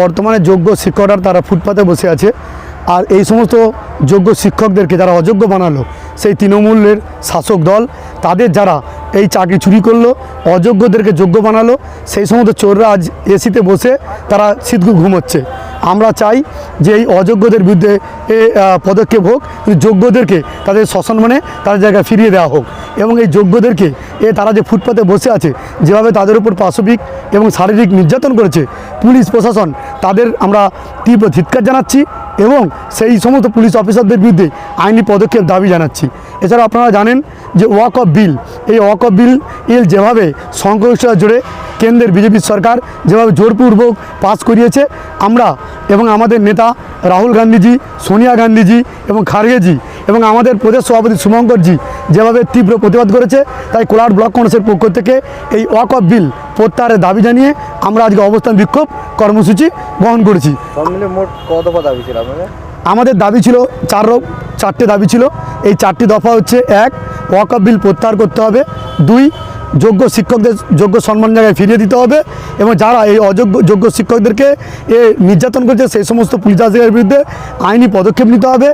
বর্তমানে যোগ্য শিক্ষকরা তারা ফুটপাতে বসে আছে। আর এই সমস্ত যোগ্য শিক্ষকদেরকে যারা অযোগ্য বানালো, সেই তৃণমূলের শাসক দল, তাদের যারা এই চাকরি চুরি করল, অযোগ্যদেরকে যোগ্য বানালো, সেই সমস্ত চোররা আজ এসিতে বসে তারা শীতকু ঘুমোচ্ছে। আমরা চাই যে এই অযোগ্যদের বিরুদ্ধে এ পদক্ষেপ হোক, কিন্তু যোগ্যদেরকে তাদের সসম্মানে তাদের জায়গায় ফিরিয়ে দেওয়া হোক। এবং এই যোগ্যদেরকে এ, তারা যে ফুটপাতে বসে আছে, যেভাবে তাদের উপর পাশবিক এবং শারীরিক নির্যাতন করেছে, পুলিশ প্রশাসন, তাদের আমরা তীব্র ধিৎকার জানাচ্ছি। এবং সেই সমস্ত পুলিশ অফিসারদের বিরুদ্ধে আইনি পদক্ষেপ দাবি জানাচ্ছি। এছাড়া আপনারা জানেন যে ওয়াক অফ বিল, এই ওয়াক অফ বিল ইল যেভাবে সংখ্যাগরিষ্ঠতা জুড়ে কেন্দ্রের বিজেপি সরকার যেভাবে জোরপূর্বক পাশ করিয়েছে, আমরা এবং আমাদের নেতা রাহুল গান্ধীজি, সোনিয়া গান্ধীজি এবং খারগেজি এবং আমাদের প্রদেশ সভাপতি শুভঙ্করজি যেভাবে তীব্র প্রতিবাদ করেছে তাই কোলার ব্লক কংগ্রেসের পক্ষ থেকে এই ওয়াক অফ বিল প্রত্যাহারের দাবি জানিয়ে আমরা আজকে অবস্থান বিক্ষোভ কর্মসূচি গ্রহণ করেছি। আমাদের দাবি ছিল চার রোগ চারটে দাবি ছিল। এই চারটি দফা হচ্ছে এক ওয়াকআপ বিল প্রত্যাহার করতে হবে। দুই যোগ্য শিক্ষকদের যোগ্য সম্মান জায়গায় ফিরিয়ে দিতে হবে এবং যারা এই অযোগ্য, যোগ্য শিক্ষকদেরকে এ নির্যাতন করছে, সেই সমস্ত পুলিশ আধিকারিকের বিরুদ্ধে আইনি পদক্ষেপ নিতে হবে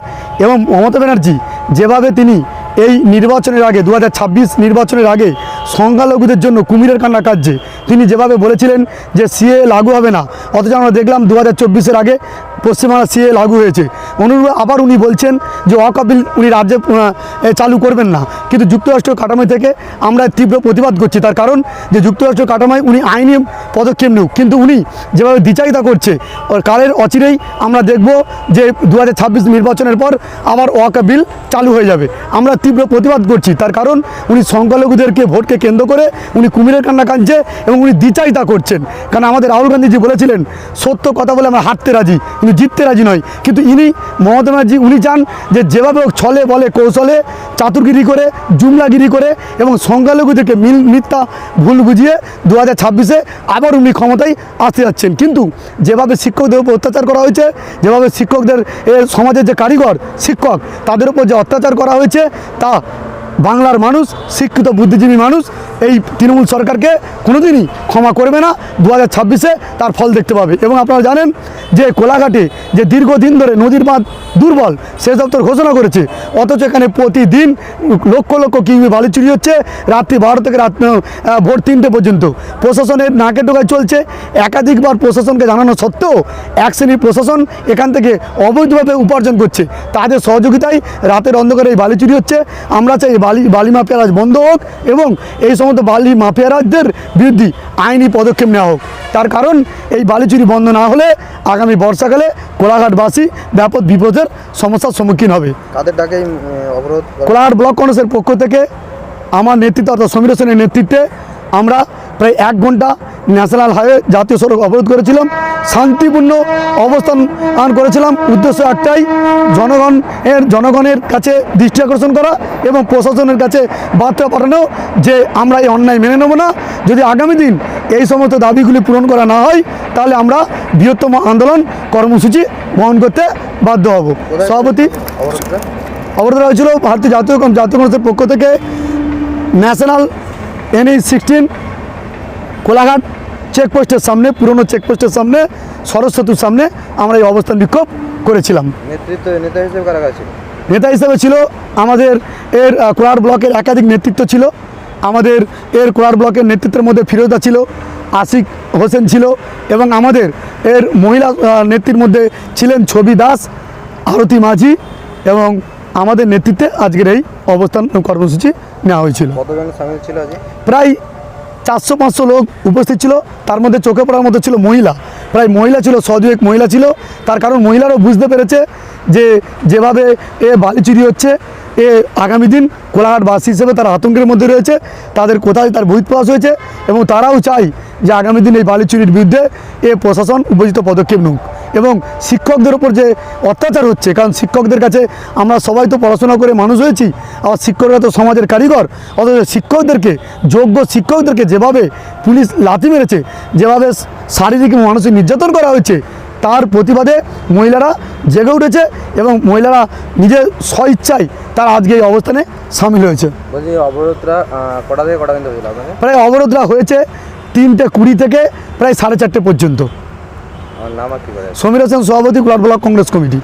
এবং মমতা ব্যানার্জি যেভাবে তিনি এই নির্বাচনের আগে দু হাজার ছাব্বিশ নির্বাচনের আগে সংখ্যালঘুদের জন্য কুমিরের কান্না কাটছে তিনি যেভাবে বলেছিলেন যে সিএ লাগু হবে না, অথচ আমরা দেখলাম দু হাজার আগে পশ্চিমবাংলা সিএ লাগু হয়েছে। অনুরূপ আবার উনি বলছেন যে ওয়াকা বিল উনি রাজ্যে চালু করবেন না। কিন্তু যুক্তরাষ্ট্র কাঠামো থেকে আমরা তীব্র প্রতিবাদ করছি, তার কারণ যে যুক্তরাষ্ট্র কাঠামোয় উনি আইনি পদক্ষেপ নেউক। কিন্তু উনি যেভাবে দ্বিচারিতা করছে, ওর কালের অচিরেই আমরা দেখব যে দু হাজার ছাব্বিশ নির্বাচনের পর আবার ওয়াকা বিল চালু হয়ে যাবে। আমরা তীব্র প্রতিবাদ করছি, তার কারণ উনি সংখ্যালঘুদেরকে ভোটকে কেন্দ্র করে উনি কুমিরের কান্না কাঁদছে এবং উনি দ্বিচারিতা করছেন। কারণ আমাদের রাহুল গান্ধীজি বলেছিলেন, সত্য কথা বলে আমরা হাঁটতে রাজি, কিন্তু জিততে রাজি নয়। কিন্তু ইনি, মমতা ব্যানার্জি, উনি চান যে যেভাবে হোক ছলে বলে, কৌশলে চাতুরগিরি করে, জুমলাগিরি করে এবং সংখ্যালঘুদেরকে মিল, মিথ্যা ভুল বুঝিয়ে দু হাজার ছাব্বিশে আবার উনি ক্ষমতায় আসতে যাচ্ছেন। কিন্তু যেভাবে শিক্ষকদের উপর অত্যাচার করা হয়েছে, যেভাবে শিক্ষকদের সমাজের যে কারিগর, শিক্ষক, তাদের উপর যে অত্যাচার করা হয়েছে, তা বাংলার মানুষ, শিক্ষিত বুদ্ধিজীবী মানুষ, এই তৃণমূল সরকারকে কোনোদিনই ক্ষমা করবে না। দু হাজার তার ফল দেখতে পাবে। এবং আপনারা জানেন যে কোলাঘাটে যে দীর্ঘদিন ধরে নদীর বাঁধ দুর্বল, সে দপ্তর ঘোষণা করেছে। অথচ এখানে প্রতিদিন লক্ষ লক্ষ কিউবি বালি চুরি হচ্ছে। রাত্রি বারো থেকে রাত ভোর তিনটে পর্যন্ত। প্রশাসনের নাকে টোকায় চলছে। একাধিকবার প্রশাসনকে জানানো সত্ত্বেও এক শ্রেণির প্রশাসন এখান থেকে অবৈধভাবে উপার্জন করছে। তাদের সহযোগিতায় রাতের অন্ধকারে এই বালি চুরি হচ্ছে। আমরা চাই এই বালি মাফিয়া রাজ বন্ধ হোক এবং এই সমস্ত বালি মাফিয়ারাজদের বিরুদ্ধে আইনি পদক্ষেপ নেওয়া হোক। তার কারণ এই বালি চুরি বন্ধ না হলে আগামী বর্ষাকালে কোলাঘাটবাসী ব্যাপক বিপদের সমস্যার সম্মুখীন হবে। কাদের ডাকে অবরোধ কোলাঘাট ব্লক কংগ্রেসের পক্ষ থেকে আমার নেতৃত্ব অর্থাৎ সমীর হোসেনের নেতৃত্বে আমরা প্রায় এক ঘণ্টা ন্যাশনাল হাইওয়ে জাতীয় সড়ক অবরোধ করেছিলাম, শান্তিপূর্ণ অবস্থান করেছিলাম। উদ্দেশ্য একটাই, জনগণ এর, জনগণের কাছে দৃষ্টি আকর্ষণ করা এবং প্রশাসনের কাছে বার্তা পাঠানো যে আমরা এই অন্যায় মেনে নেব না। যদি আগামী দিন এই সমস্ত দাবিগুলি পূরণ করা না হয়, তাহলে আমরা বৃহত্তম আন্দোলন কর্মসূচি গ্রহণ করতে বাধ্য হব। সভাপতি, অবরোধ হয়েছিল ভারতীয় জাতীয় জাতীয় কংগ্রেসের পক্ষ থেকে ন্যাশনাল এনএইচ সিক্সটিন কোলাঘাট চেকপোস্টের সামনে পুরনো চেকপোস্টের সামনে সরস্বতীর সামনে আমরা এই অবস্থান বিক্ষোভ করেছিলাম। নেতৃত্ব নেতা হিসেবে কারা ছিল? নেতা হিসেবে ছিল আমাদের এর কোলার ব্লকের একাধিক নেতৃত্ব ছিল। আমাদের এর কোলার ব্লকের নেতৃত্বের মধ্যে ফিরোজা ছিল আশিক হোসেন ছিল এবং আমাদের এর মহিলা নেত্রীর মধ্যে ছিলেন ছবি দাস আরতি মাঝি এবং আমাদের নেতৃত্বে আজকের এই অবস্থান কর্মসূচি নেওয়া হয়েছিল। প্রায় চারশো পাঁচশো লোক উপস্থিত ছিল। তার মধ্যে চোখে পড়ার মতো ছিল মহিলা। প্রায় মহিলা ছিল সদুয়েক মহিলা ছিল। তার কারণ মহিলারাও বুঝতে পেরেছে যে যেভাবে এ বালি চুরি হচ্ছে, এ আগামী দিন কোলাঘাটবাসী হিসেবে তারা আতঙ্কের মধ্যে রয়েছে, তাদের কোথায় তার বহিঃপ্রকাশ হয়েছে এবং তারাও চায় যে আগামী দিন এই বালি চুরির বিরুদ্ধে এ প্রশাসন উপযুক্ত পদক্ষেপ নিক। এবং শিক্ষকদের ওপর যে অত্যাচার হচ্ছে কারণ শিক্ষকদের কাছে আমরা সবাই তো পড়াশোনা করে মানুষ হয়েছি আবার শিক্ষকরা তো সমাজের কারিগর অথচ শিক্ষকদেরকে যোগ্য শিক্ষকদেরকে যেভাবে পুলিশ লাথি মেরেছে যেভাবে শারীরিক এবং মানসিক নির্যাতন করা হয়েছে তার প্রতিবাদে মহিলারা জেগে উঠেছে এবং মহিলারা নিজের স্বইচ্ছায় তার আজকে এই অবস্থানে সামিল হয়েছে। কটা থেকে কটা কিন্তু প্রায় অবরোধরা হয়েছে তিনটে কুড়ি থেকে প্রায় সাড়ে চারটে পর্যন্ত। সমীর হোসেন সভাপতি ব্লক ব্লক কংগ্রেস কমিটি।